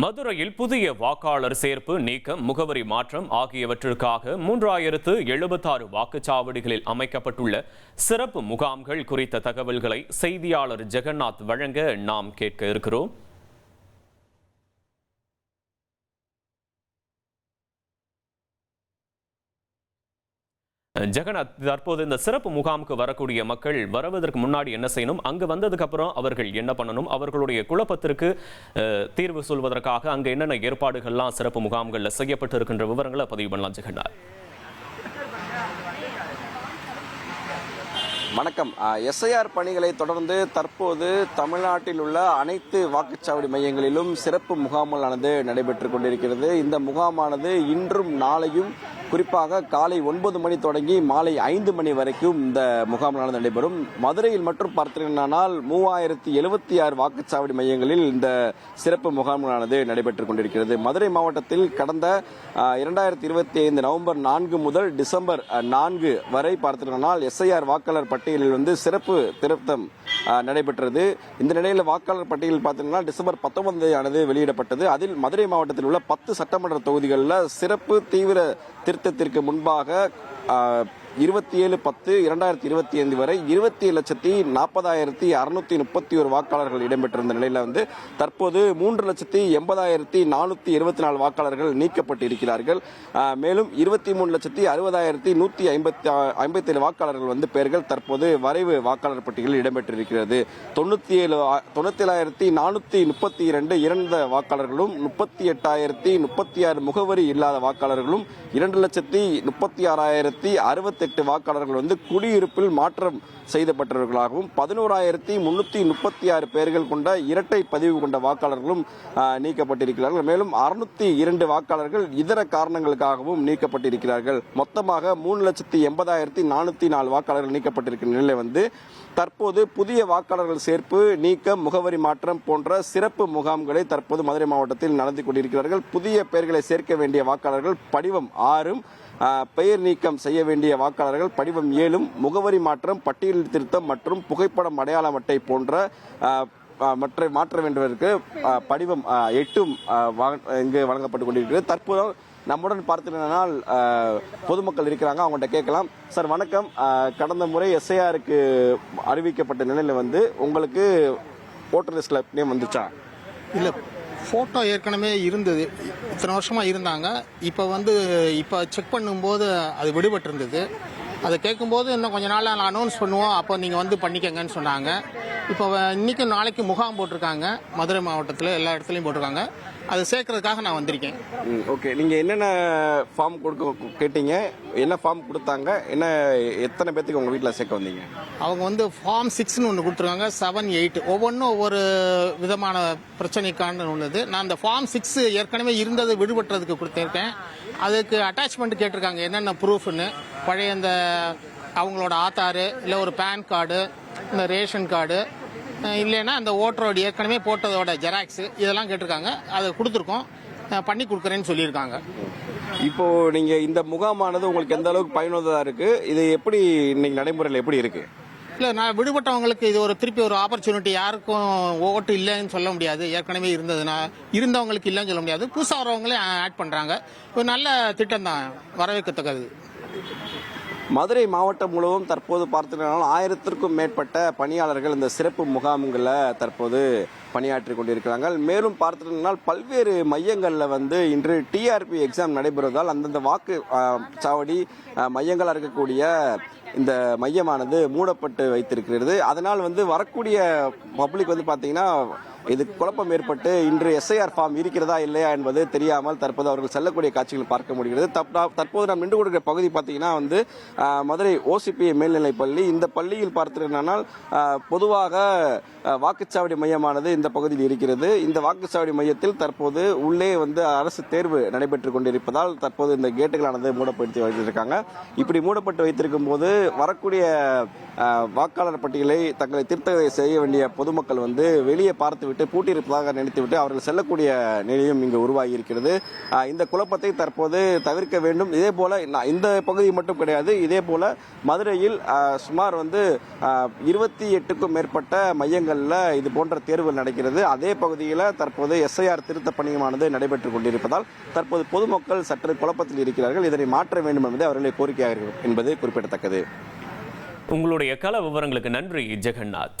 மதுரையில் புதிய வாக்காளர் சேர்ப்பு நீக்கம் முகவரி மாற்றம் ஆகியவற்றிற்காக மூன்றாயிரத்து எழுபத்தாறு வாக்குச்சாவடிகளில் அமைக்கப்பட்டுள்ள சிறப்பு முகாம்கள் குறித்த தகவல்களை செய்தியாளர் ஜெகநாத் வழங்க நாம் கேட்க இருக்கிறோம். ஜெகநாத் தற்போது இந்த சிறப்பு முகாமுக்கு வரக்கூடிய மக்கள் வருவதற்கு முன்னாடி என்ன செய்யணும்? அங்கு வந்ததுக்கு அப்புறம் அவர்கள் என்ன பண்ணணும்? அவர்களுடைய குழப்பத்திற்கு அஹ், தீர்வு சொல்வதற்காக அங்கு என்னென்ன ஏற்பாடுகள்லாம் சிறப்பு முகாம்களில் செய்யப்பட்டு இருக்கின்ற விவரங்களை பதிவு பண்ணலாம் ஜெகநாத். வணக்கம். எஸ்ஐஆர் பணிகளை தொடர்ந்து தற்போது தமிழ்நாட்டில் உள்ள அனைத்து வாக்குச்சாவடி மையங்களிலும் சிறப்பு முகாம்களானது நடைபெற்றுக் கொண்டிருக்கிறது. இந்த முகாமானது இன்றும் நாளையும் குறிப்பாக காலை ஒன்பது மணி தொடங்கி மாலை ஐந்து மணி வரைக்கும் இந்த முகாம்களானது நடைபெறும். மதுரையில் மட்டும் பார்த்தீங்கன்னால் மூவாயிரத்தி எழுபத்தி ஆறு வாக்குச்சாவடி மையங்களில் இந்த சிறப்பு முகாம்களானது நடைபெற்றுக் கொண்டிருக்கிறது. மதுரை மாவட்டத்தில் கடந்த இரண்டாயிரத்தி இருபத்தி ஐந்து நவம்பர் நான்கு முதல் டிசம்பர் நான்கு வரை பார்த்தீங்கன்னால் எஸ்ஐஆர் வாக்காளர் பட்டியலில் வந்து சிறப்பு திருத்தம் நடைபெற்றது. இந்த நிலையில் வாக்காளர் பட்டியல் பார்த்தீங்கன்னா டிசம்பர் பத்தொன்பதையானது வெளியிடப்பட்டது. அதில் மதுரை மாவட்டத்தில் உள்ள பத்து சட்டமன்ற தொகுதிகளில் சிறப்பு தீவிர திட்டத்திற்கு முன்பாக இருபத்தி ஏழு பத்து இரண்டாயிரத்தி இருபத்தி ஐந்து வரை இருபத்தி லட்சத்தி நாற்பதாயிரத்தி அறுநூத்தி முப்பத்தி ஒரு வாக்காளர்கள் இடம்பெற்றிருந்த நிலையில் வந்து தற்போது மூன்று லட்சத்தி எண்பதாயிரத்தி நானூத்தி இருபத்தி நாலு வாக்காளர்கள் நீக்கப்பட்டு இருக்கிறார்கள் மேலும் இருபத்தி மூணு லட்சத்தி அறுபதாயிரத்தி நூத்தி ஐம்பத்தி ஐம்பத்தேழு வாக்காளர்கள் வந்து பெயர்கள் தற்போது வரைவு வாக்காளர் பட்டியலில் இடம்பெற்றிருக்கிறது. தொண்ணூத்தி ஏழு தொண்ணூத்தி நானூற்றி நானூத்தி முப்பத்தி இரண்டு இறந்த வாக்காளர்களும் முப்பத்தி எட்டாயிரத்தி முப்பத்தி ஆறு முகவரி இல்லாத வாக்காளர்களும் இரண்டு லட்சத்தி முப்பத்தி ஆறாயிரத்தி அறுபத்தி எட்டு வாக்காளர்கள் வந்து குடியிருப்பில் மாற்றம் செய்தப்பட்டவர்களாகவும் பதினோராயிரத்தி முன்னூற்றி முப்பத்தி ஆறு பேர்கள் கொண்ட இரட்டை பதிவு கொண்ட வாக்காளர்களும் நீக்கப்பட்டிருக்கிறார்கள். மேலும் அறுநூத்தி இரண்டு வாக்காளர்கள் இதர காரணங்களுக்காகவும் நீக்கப்பட்டிருக்கிறார்கள். மொத்தமாக மூணு லட்சத்தி எண்பதாயிரத்தி நானூற்றி நாலு வாக்காளர்கள் நீக்கப்பட்டிருக்கிற நிலை வந்து தற்போது புதிய வாக்காளர்கள் சேர்ப்பு நீக்கம் முகவரி மாற்றம் போன்ற சிறப்பு முகாம்களை தற்போது மதுரை மாவட்டத்தில் நடந்து கொண்டிருக்கிறார்கள். புதிய பெயர்களை சேர்க்க வேண்டிய வாக்காளர்கள் படிவம் ஆறும் பெயர் நீக்கம் செய்ய வேண்டிய வாக்காளர்கள் படிவம் ஏழும் முகவரி மாற்றம் பட்டியல் திருத்தம் மற்றும் புகைப்படம் அடையாளம் அட்டை போன்ற மற்ற மாற்ற வேண்டியவருக்கு படிவம் எட்டும் இங்கு வழங்கப்பட்டு கொண்டிருக்கிறது. தற்போது நம்முடன் பார்த்துனால் பொதுமக்கள் இருக்கிறாங்க அவங்கள்ட்ட கேட்கலாம். சார் வணக்கம். கடந்த முறை எஸ்ஐஆருக்கு அறிவிக்கப்பட்ட நிலையில் வந்து உங்களுக்கு ஓட்டர் லிஸ்ட்ல நேம் வந்துச்சா? இல்லை ஃபோட்டோ ஏற்கனவே இருந்தது. இத்தனை வருஷமாக இருந்தாங்க. இப்போ வந்து இப்போ செக் பண்ணும்போது அது விடுபட்டிருந்தது. அதை கேட்கும்போது இன்னும் கொஞ்ச நாள் நான் அனௌன்ஸ் பண்ணுவோம். அப்போ நீங்கள் வந்து பண்ணிக்கங்கன்னு சொன்னாங்க. இப்போ இன்றைக்கும் இன்னைக்கும் நாளைக்கு முகாம் போட்டிருக்காங்க. மதுரை மாவட்டத்தில் எல்லா இடத்துலையும் போட்டிருக்காங்க. அது சேர்க்கறதுக்காக நான் வந்திருக்கேன். ஓகே நீங்க என்னென்ன ஃபார்ம் கொடுக்க கேட்டீங்க? என்ன ஃபார்ம் கொடுத்தாங்க? என்ன எத்தனை பேத்துக்கு உங்க வீட்டில் சேர்க்க வந்தீங்க? அவங்க வந்து ஃபார்ம் சிக்ஸ்னு ஒன்று கொடுத்துருக்காங்க செவன் எயிட் ஒவ்வொன்றும் ஒவ்வொரு விதமான பிரச்சனைக்கான உள்ளது. நான் அந்த ஃபார்ம் சிக்ஸ் ஏற்கனவே இருந்தது விடுபட்டுறதுக்கு கொடுத்துருக்கேன். அதுக்கு அட்டாச்மெண்ட் கேட்டிருக்காங்க என்னென்ன ப்ரூஃப்னு பழைய இந்த அவங்களோட ஆத்தாரு இல்லை ஒரு பேன் கார்டு இந்த ரேஷன் கார்டு இல்லைன்னா அந்த ஓட்டரோட ஏற்கனவே போட்டதோட ஜெராக்ஸ் இதெல்லாம் கேட்டிருக்காங்க. அதை கொடுத்துருக்கோம். பண்ணி கொடுக்குறேன்னு சொல்லியிருக்காங்க. இப்போ நீங்க இந்த முகாமானது உங்களுக்கு எந்த அளவுக்கு பயனுள்ளதா இருக்கு? இது எப்படி இன்னைக்கு நடைமுறையில் எப்படி இருக்கு? இல்லை நான் விடுபட்டவங்களுக்கு இது ஒரு திருப்பி ஒரு ஆப்பர்ச்சுனிட்டி யாருக்கும் ஓட்டு இல்லைன்னு சொல்ல முடியாது. ஏற்கனவே இருந்ததுன்னா இருந்தவங்களுக்கு இல்லைன்னு சொல்ல முடியாது. புதுசாக வரவங்களே ஆட் பண்ணுறாங்க ஒரு நல்ல திட்டம் தான். வரவேற்கத்தக்கது. மதுரை மாவட்டம் முழுவதும் தற்போது பார்த்தீங்கன்னா ஆயிரத்திற்கும் மேற்பட்ட பணியாளர்கள் இந்த சிறப்பு முகாம்களில் தற்போது பணியாற்றி கொண்டிருக்கிறாங்க. மேலும் பார்த்தீங்கன்னா பல்வேறு மையங்களில் வந்து இன்று டிஆர்பி எக்ஸாம் நடைபெறுவதால் அந்தந்த வாக்கு சாவடி மையங்களாக இருக்கக்கூடிய இந்த மையமானது மூடப்பட்டு வைத்திருக்கிறது. அதனால் வந்து வரக்கூடிய பப்ளிக் வந்து பார்த்தீங்கன்னா இது குழப்பம் ஏற்பட்டு இன்று எஸ்ஐஆர் ஃபார்ம் இருக்கிறதா இல்லையா என்பது தெரியாமல் தற்போது அவர்கள் செல்லக்கூடிய காட்சிகள் பார்க்க முடிகிறது. தற்போது நாம் நின்று கொடுக்கிற பகுதி பார்த்தீங்கன்னா வந்து மதுரை ஓசிபி மேல்நிலைப் பள்ளி. இந்த பள்ளியில் பார்த்தீங்கன்னா பொதுவாக வாக்குச்சாவடி மையமானது இந்த பகுதியில் இருக்கிறது. இந்த வாக்குச்சாவடி மையத்தில் தற்போது உள்ளே வந்து அரசு தேர்வு நடைபெற்று கொண்டிருப்பதால் தற்போது இந்த கேட்டுகளானது மூடப்படுத்தி வைத்திருக்காங்க. இப்படி மூடப்பட்டு வைத்திருக்கும் போது வரக்கூடிய வாக்காளர் பட்டியலை தங்களை திருத்த செய்ய வேண்டிய பொதுமக்கள் வந்து வெளியே பார்த்து விட்டு பூட்டியிருப்பதாக நினைத்துவிட்டு அவர்கள் செல்லக்கூடிய நிலையும் இங்கு உருவாகி இருக்கிறது இந்த குழப்பத்தை தற்போது தவிர்க்க வேண்டும். இதே போல நான் இந்த பகுதி மட்டும் கிடையாது. இதே போல மதுரையில் சுமார் வந்து இருபத்தி எட்டுக்கும் மேற்பட்ட மையங்களில் இது போன்ற தேர்வுகள் நடக்கிறது. அதே பகுதியில் தற்போது எஸ்ஐஆர் திருத்த பணியுமானது நடைபெற்றுக் கொண்டிருப்பதால் தற்போது பொதுமக்கள் சற்று குழப்பத்தில் இருக்கிறார்கள். இதனை மாற்ற வேண்டும் என்பது அவர்களுடைய கோரிக்கையாக என்பது குறிப்பிடத்தக்கது. உங்களுடைய கள விவரங்களுக்கு நன்றி ஜெகநாத்.